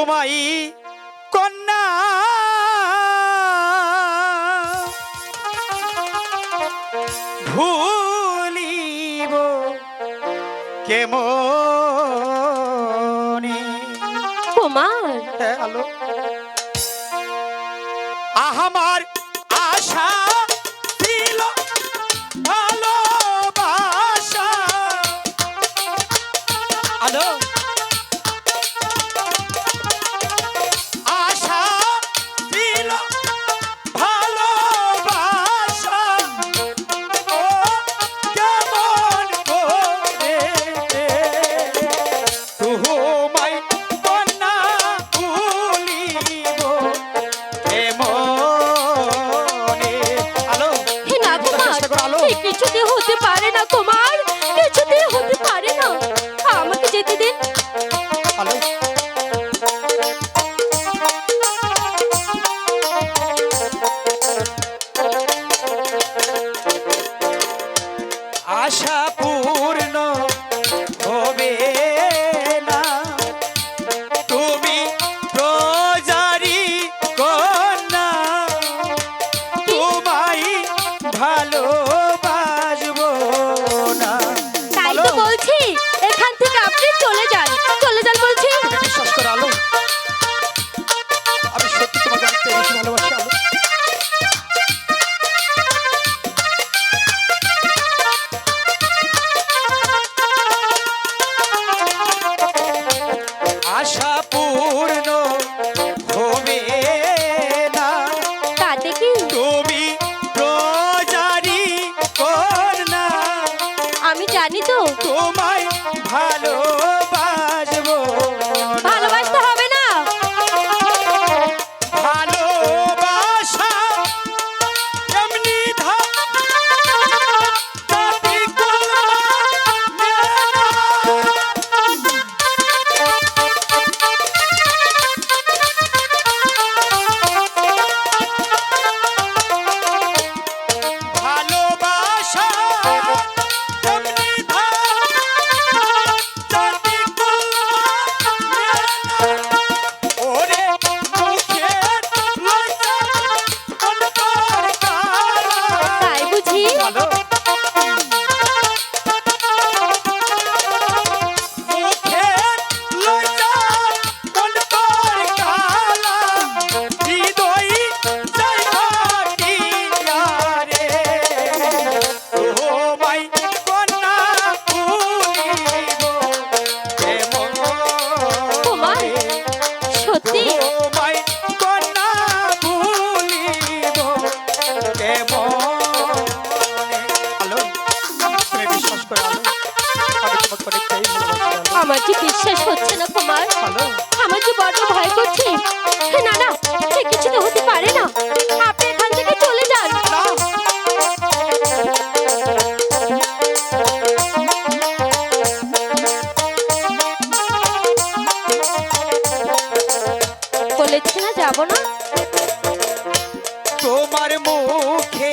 তোমাই কন্যা। ভুলিব কেম কুমার আলো আশা Acha por. জানি তো। তোমায় ভালো আমার যে বিশ্বাস হচ্ছে না তোমার? আমার যে বড় ভয় করছে? না না সে কিছু তো হতে পারে না। আপনি এখান থেকে চলে যান। বলেছি না যাব না। তোমার মুখে